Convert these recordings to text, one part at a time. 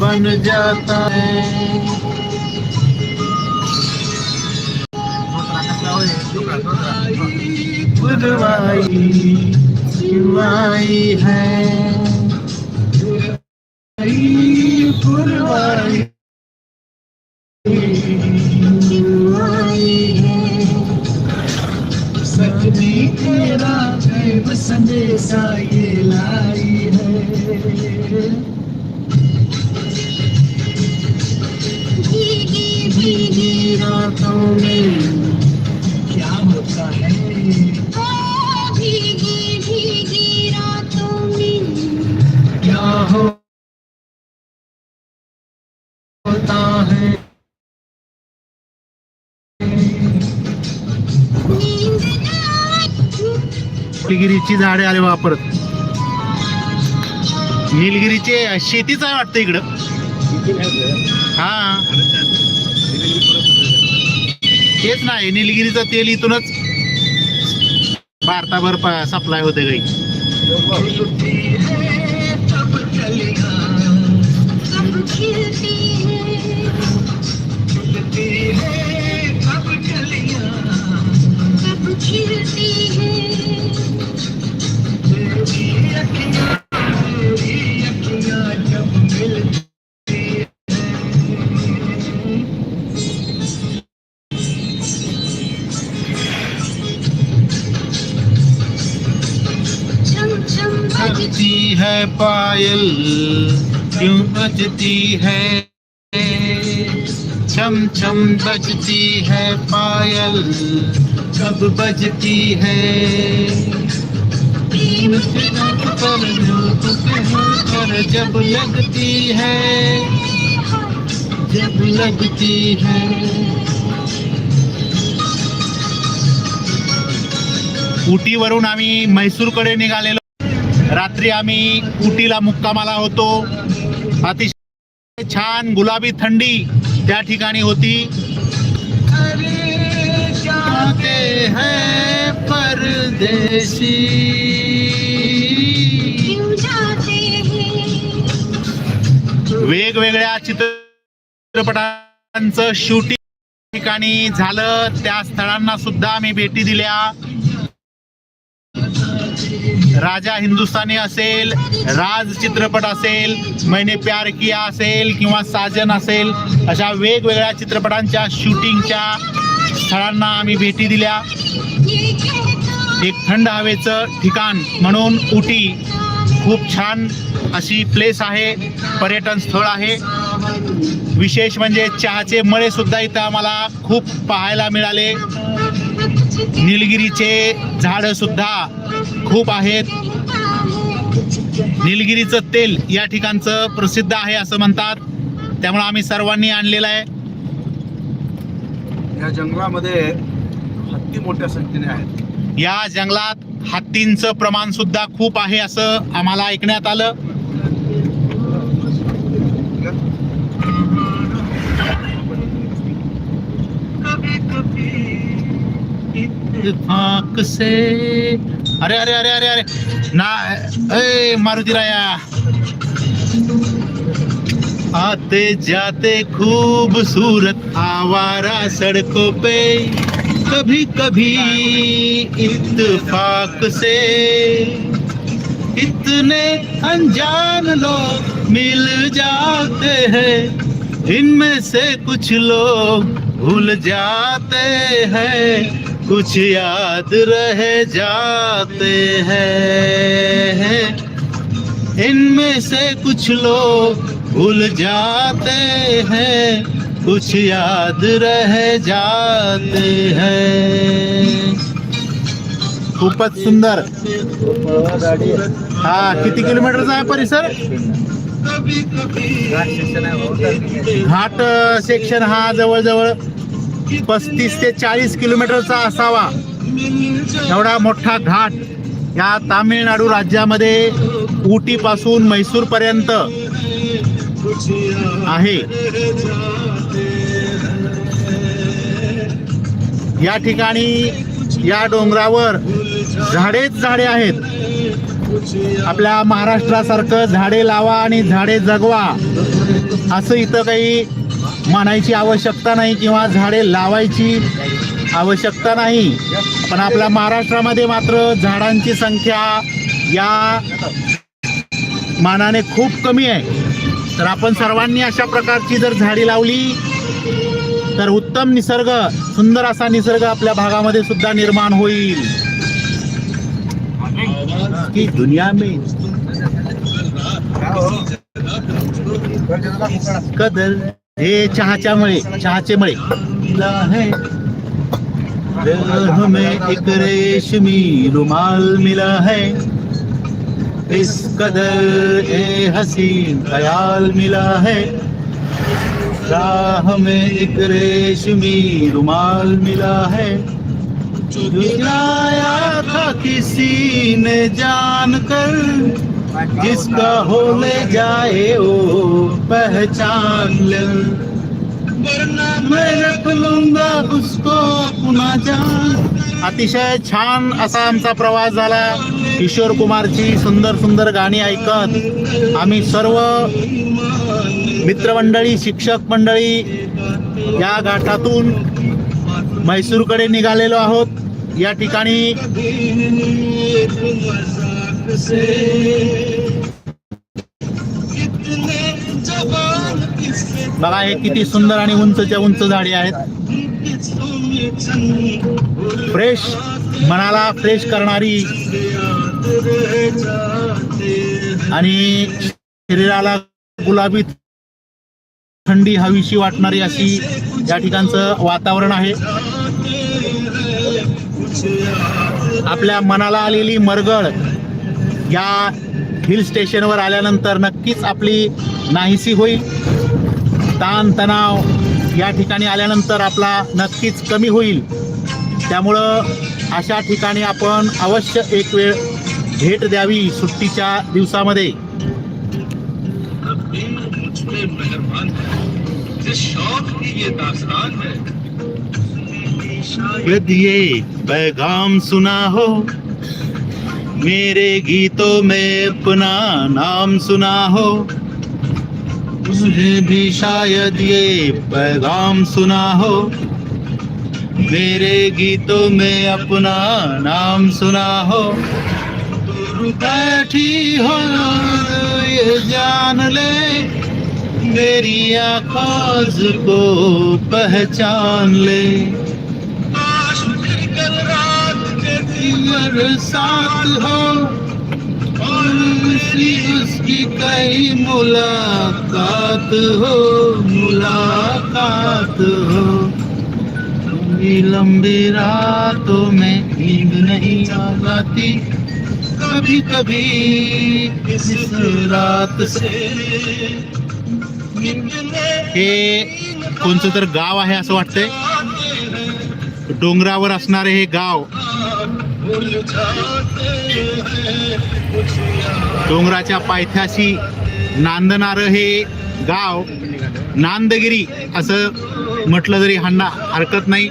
बन जाता है। पुरवाई पुरवाई है। पुरवाई भीगी भीगी रातों में। क्या होता है। ओ भीगी भीगी रातों में। क्या हो होता है। नींद ना निलगिरीची झाडे आले वापरत निलगिरीचे शेतीच आहे वाटतं इकडं. हा. तेच नाही निलगिरीचं तेल इथूनच भारताभर सप्लाय होते काही Yeah. पायल क्यों बजती है? छम छम बजती है पायल, कब बजती है? पर जब लगती है, जब लगती है। उटीवरून आम्ही म्हैसूरकडे निघालेलो रात्री आम्ही उटीला मुक्कामाला होतो. अतिशय छान गुलाबी थंडी त्या ठिकाणी होती. वेगवेगळ्या चित्रपटांचं शूटिंग ठिकाणी झालं. त्या स्थळांना सुद्धा आम्ही भेटी दिल्या. राजा हिंदुस्थानी असेल राज चित्रपट असेल मैने प्यार किया असेल किंवा साजन असेल अशा वेगवेगळ्या चित्रपटांच्या शूटिंगच्या स्थळांना आम्ही भेटी दिल्या. एक थंड हवेचं ठिकाण म्हणून उटी खूप छान अशी प्लेस आहे पर्यटन स्थळ आहे. विशेष म्हणजे चहाचे मळे सुद्धा इथं आम्हाला खूप पाहायला मिळाले. निलगिरीचे झाडं सुद्धा खूप आहेत. निलगिरीचं तेल या ठिकाणचं प्रसिद्ध आहे असं म्हणतात. त्यामुळे आम्ही सर्वांनी आणलेलं आहे. या जंगलामध्ये हत्ती मोठ्या संख्येने आहेत. या जंगलात हत्तींचं प्रमाण सुद्धा खूप आहे असं आम्हाला ऐकण्यात आलं. इत्तेफाक से अरे अरे अरे अरे अरे। ना, ए, मारुति राया। आते जाते खूबसूरत आवारा सड़कों पे कभी कभी इत्तेफाक से। इतने अनजान लोग मिल जाते हैं, इनमें से कुछ लोग भूल जाते हैं। कुछ याद रह जाते हैं। इनमें से कुछ लोग भूल जाते हैं। कुछ याद रह जाते हैं। खूपच सुंदर। हा किती किलोमीटरचा आहे परिसर? घाट सेक्शन हा जवळजवळ पस्तीस ते चाळीस किलोमीटरचा असावा. एवढा मोठा घाट या तामिळनाडू राज्यामध्ये उटीपासून मैसूरपर्यंत आहे. या ठिकाणी या डोंगरावर झाडेच झाडे आहेत. आपल्या महाराष्ट्रासारखं झाडे लावा आणि झाडे जगवा. असं इथं काही म्हणायची आवश्यकता नाही किंवा झाडे लावायची आवश्यकता नाही. पण आपल्या महाराष्ट्रामध्ये मात्र झाडांची संख्या या मानाने खूप कमी आहे. तर आपण सर्वांनी अशा प्रकारची जर झाडी लावली तर उत्तम निसर्ग सुंदर असा निसर्ग आपल्या भागामध्ये सुद्धा निर्माण होईल. की दुनिया में कदर हे चहाच्या मळे चहाचे मळे है हमें एक रेशमी रुमाल मिला है. इस कदर ए हसीन ख्याल मिला है. राह में एक रेशमी रुमाल मिला है. लाया था किसी ने जान कर जिसका हो ले जाए ओ पहचान ले। वरना मैं रख लूंगा उसको पुन्हा जान। अतिशय छान असा आमचा प्रवास झाला. किशोर कुमारची सुंदर सुंदर गाणी ऐकत आम्ही सर्व मित्रमंडळी शिक्षक मंडळी या घाटातून म्हैसूरकडे निघालेलो आहोत. या ठिकाणी बघा हे किती सुंदर आणि उंचच्या उंच झाडे आहेत. फ्रेश मनाला फ्रेश करणारी आणि शरीराला गुलाबी थंडी हवीशी वाटणारी अशी या ठिकाणचं वातावरण आहे. आपल्या मनाला आलेली मरगळ या हिल स्टेशनवर आल्यानंतर नक्कीच आपली नाहीसी होईल. ताण तणाव या ठिकाणी आल्यानंतर आपला नक्कीच कमी होईल. त्यामुळं अशा ठिकाणी आपण अवश्य एक वेळ भेट द्यावी सुट्टीच्या दिवसामध्ये. यदि ये पैगाम सुना हो। मेरे गीतों में अपना नाम सुना हो। मुझे भी शायद ये पैगाम सुना हो। मेरे गीतों में अपना नाम सुना हो। बैठी हो, ये जान ले। मेरी आवाज़ को पहचान ले। बरसात हो। और उसकी कई मुलाकात हो मुलाकात हो। लंबी लंबी रातों में नींद नहीं आ जाती कभी कभी इस रात से हे कोणचं तर गाव आहे असं वाटतंय? डोंगरावर असणारे हे गाव. डोंगराच्या पायथ्याशी नांदणार हे गाव नांदगिरी असं म्हटलं तरी हन्ना हरकत नाही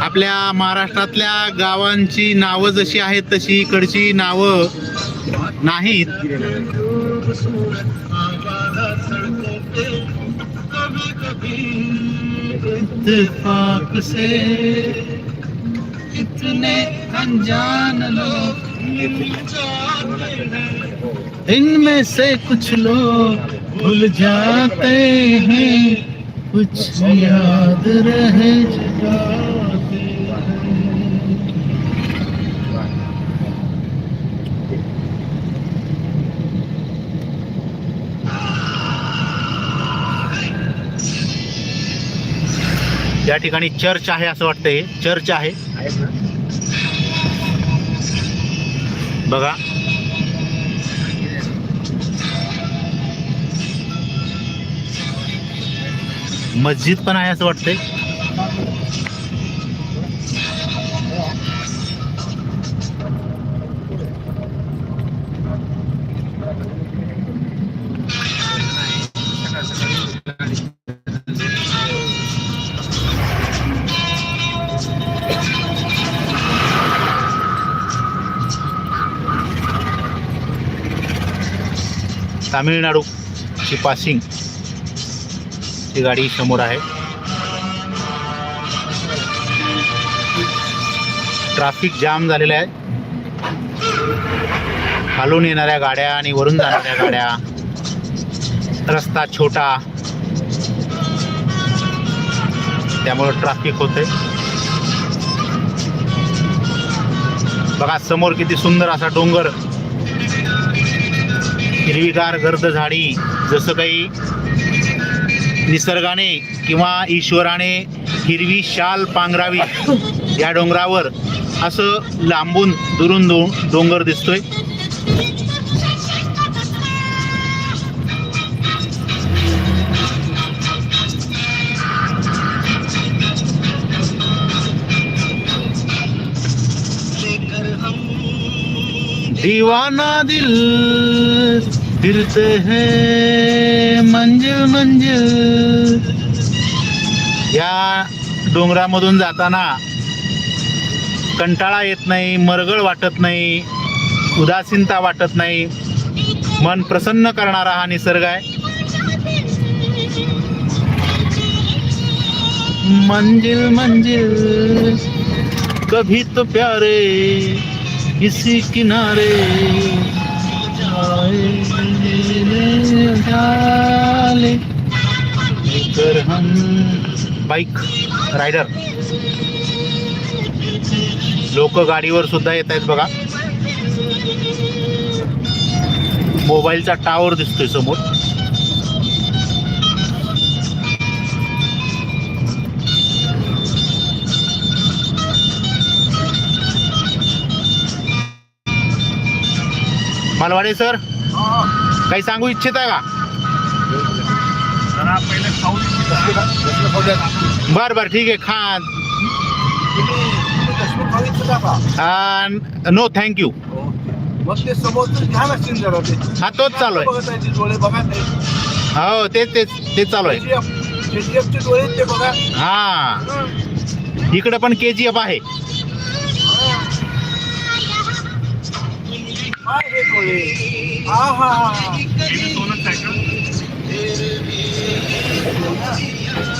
आपल्या महाराष्ट्रातल्या गावांची नावं जशी आहेत तशी इकडची नावं नाहीत इत्तेफाक से इतने अनजान लोग इनमें से कुछ लोग भूल जाते हैं। कुछ याद रह जाते या ठिकाणी चर्च आहे असं वाटतं हे चर्च आहे. बघा. मस्जिद पण आहे असं वाटतंय. तामिळनाडू ची पासिंग ही गाडी समोर आहे. ट्रॅफिक जाम झालेलं आहे. खालून येणाऱ्या गाड्या आणि वरून जाणाऱ्या गाड्या. रस्ता छोटा. त्यामुळं ट्रॅफिक होते बघा समोर किती सुंदर असा डोंगर. हिरवीगार गर्द झाडी जसं काही निसर्गाने किंवा ईश्वराने हिरवी शाल पांघरावी या डोंगरावर असं लांबून दुरून दो डोंगर दिसतोय. दीवाना दिल फिरते हैं मंजिल मंजिल. या डोंगरामधून जाताना कंटाळा येत नाही मरगळ वाटत नाही उदासीनता वाटत नाही. मन प्रसन्न करणारा हा निसर्ग आहे. मंजिल मंजिल. कभी तो प्यारे इसी किनारे. Bike rider. लोक गाडीवर सुद्धा येत आहेत बघा. मोबाईलचा टावर दिसतोय समोर. मालवाडे सर काही सांगू इच्छित आहे का दशमी बरं बर बर ठीक आहे खा नो थँक्यू मग ते घ्या सीन जरा ते हा तोच चालू आहे. डोळे बघा हो तेच तेच तेच चालू आहे. KGF KGF डोळे ते बघा हा. इकडे पण के जी एफ आहे. काय हे. डोळे आहा सोन्यापेक्षा बस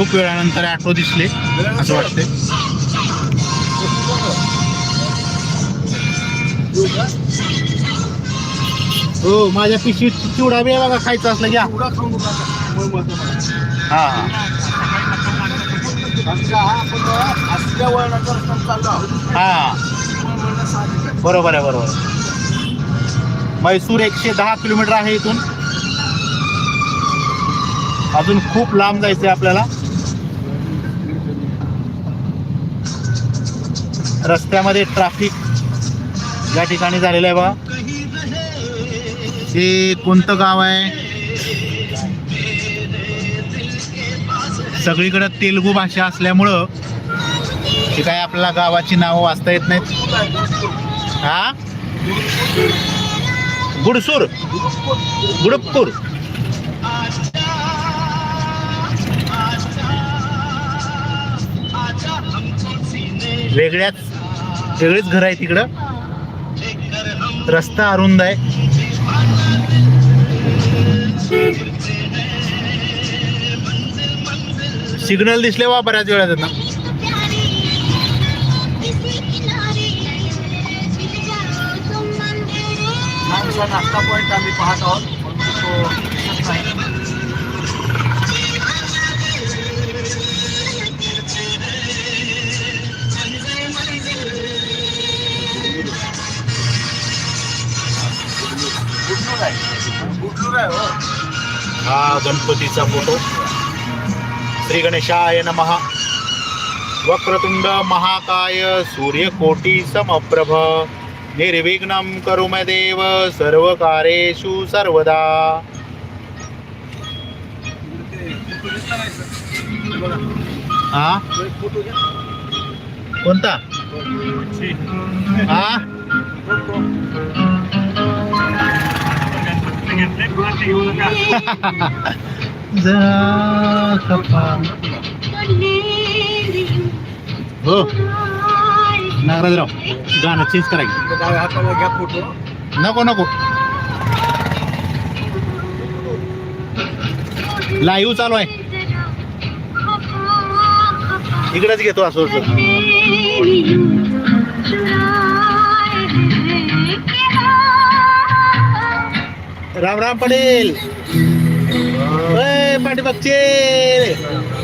खूप वेळानंतर ऑटो दिसले असं वाटतंय हो माझ्या पिशवीत चिवडा बी बघा खायचा असला घ्या. हा हा हा. हा. बरोबर आहे बरोबर म्हैसूर एकशे दहा किलोमीटर आहे इथून अजून खूप लांब जायचं आहे आपल्याला रस्त्यामध्ये ट्रॅफिक या ठिकाणी झालेलं आहे बघा. हे कोणतं गाव आहे? सगळीकडं तेलुगू भाषा असल्यामुळं ते काय आपल्याला गावाची नावं वाचता येत नाहीत. हा? गुडसूर. गुडपूर वेगळ्याच वेगळीच घर आहे तिकडं. रस्ता अरुंद आहे. सिग्नल दिसले वा बऱ्याच वेळा त्यांना. नाश्ता पॉईंट आम्ही पाहत आहोत. हो. हा गणपतीचा फोटो. श्री गणेशाय नमः. वक्रतुंड महाकाय सूर्यकोटी समप्रभ. निर्विघ्नं करू मे देव सर्व कार्येषु सर्वदा हा फोटो. घ्या कोणता हा जरा कपा हो नागराजराव गाणं चेंज करा की. डाव्या हाताला घ्या फोटो नको नको लाईव्ह चालू आहे इकडेच घेतो असं होतं. राम राम पडेल ओय, पाठीमागचे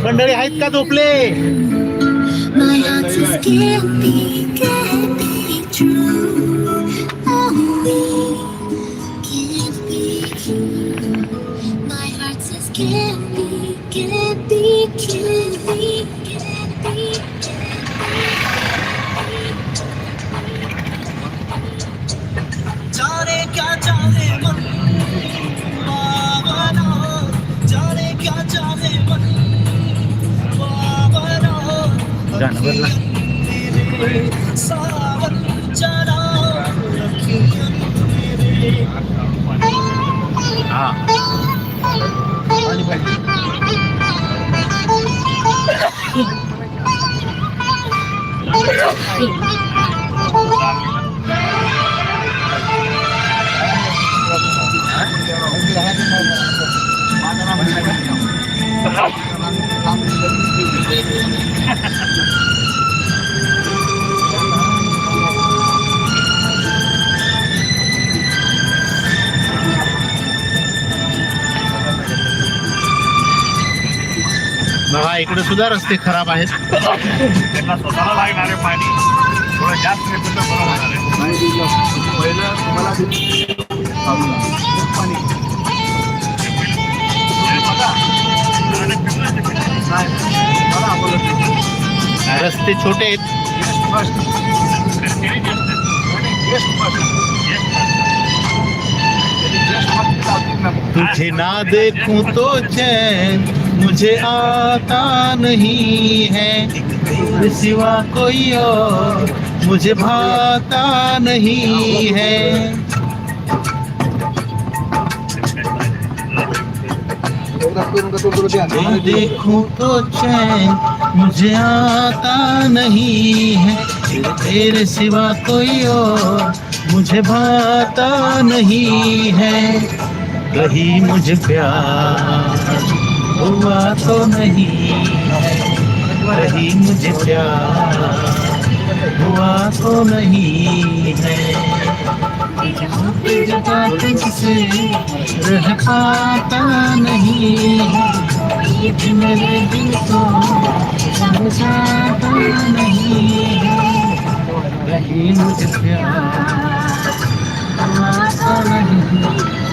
मंडळी आहेत का झोपले? इकडे सुद्धा रस्ते खराब आहेत. त्यांना स्वतःला लागणारे पाणी थोडं जास्त घेतलं तर बरं होणार आहे. नाही दिलं पहिलं तुम्हाला पाणी नाही मला बोलत रस्ते छोटे आहेत. तुझे ना देखूँ तो चैन मुझे आता नहीं है। तेरे सिवा कोई और मुझे भाता नहीं है। मैं देखूं तो चैन मुझे आता नहीं है। तेरे सिवा कोई और मुझे भाता नहीं है। कहीं मुझे प्यार। हुआ तो नहीं। रही मुझे प्यार हुआ तो नहीं है। जहाँ पे तुझसे रह पाता नहीं ये भी मेरे दिल को समझाता नहीं रही मुझे प्यार हुआ तो नहीं।